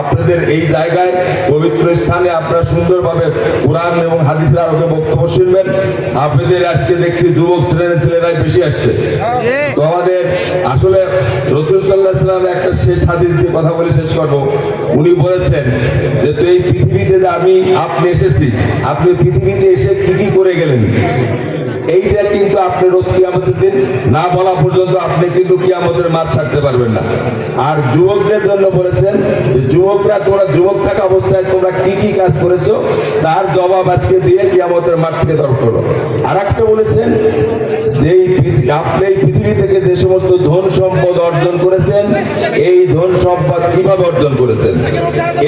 আপনাদের এই জায়গায় পবিত্র স্থানে আপনারা সুন্দরভাবে কোরআন এবং হাদিসের আলোকে বক্তব্য শুনবেন। আপনাদের আজকে দেখছি যুবক শ্রেণির ছেলেরাই বেশি আসছে। তো আমাদের আসলে রসুল সাল্লাহ সাল্লাম একটা শেষ হাদিস দিয়ে কথা বলে শেষ করব। উনি বলেছেন যে, তো এই পৃথিবীতে যে আমি, আপনি এসেছি, আপনি পৃথিবীতে এসে কি কি করে গেলেন? এইটা আপনি রোজ কিয়ামতের দিন না বলা পর্যন্ত আপনি কিন্তু কিয়ামতের মাছ ছাড়তে পারবেন না। আর যুবকদের জন্য বলেছেন যে যুবকরা, তোমরা যুবক থাকা অবস্থায় তোমরা কি কি কাজ করেছ? তার জবাব আজকে দিয়ে কিয়ামতের মাঠ থেকে দর করো আর একটা বলেছেন যে আপনি সমস্ত ধন সম্পদ অর্জন করেছেন। এই ধন সম্পদ কীভাবে অর্জন করেছেন?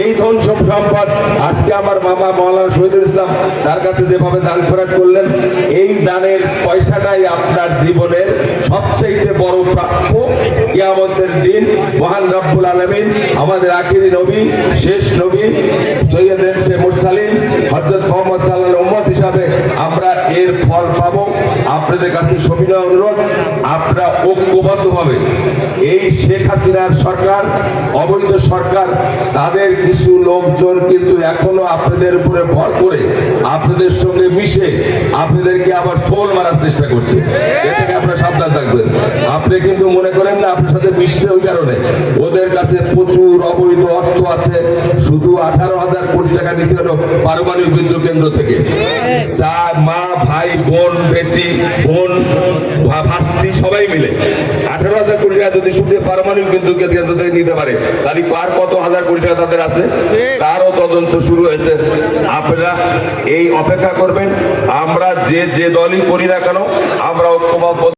এই ধন সম্পদ আজকে আমার মামা মৌলানা শহীদুল ইসলাম তার কাছে যেভাবে দান খোরাক করলেন, এই দানের পয়সাটাই আপনার জীবনের সবচাইতে বড় প্রাপ্য কিয়ামতের দিন। মহান রব্বুল আলমিন আমাদের আখিরি নবী, শেষ নবী, সৈয়দ মুরসালিন আপনাদের কাছে সবিনয় অনুরোধ, আপনারা ঐক্যবদ্ধভাবে এই শেখ হাসিনার সরকার, অবৈধ সরকার, তাদের কিছু লোকজন কিন্তু এখনও আপনাদের উপরে ভর করে, আপনাদের সঙ্গে মিশে আপনাদেরকে আবার ফোল মারার চেষ্টা করছে। সাবধান থাকবেন আপনি কিন্তু মনে করেন না, আপনার সাথে মিশতে ওই কারণে। ওদের কাছে প্রচুর অবৈধ অর্থ আছে, শুধু আঠারো হাজার কোটি টাকা নিয়েছিল পারমাণবিক বিদ্যুৎ কেন্দ্র থেকে। যা মা, ভাই, বোন, বেটি, বোন ভাস্তি, সবাই মিলে। আঠারো হাজার কোটি টাকা যদি শুধু পারমাণবিক বিদ্যুৎ কেন্দ্র থেকে নিতে পারে, তাহলে আর কত হাজার কোটি টাকা তাদের আছে? তারও তদন্ত শুরু হয়েছে। আপনারা এই অপেক্ষা করবেন। আমরা যে যে দলই করি না কেন, আমরা ঐক্যবদ্ধ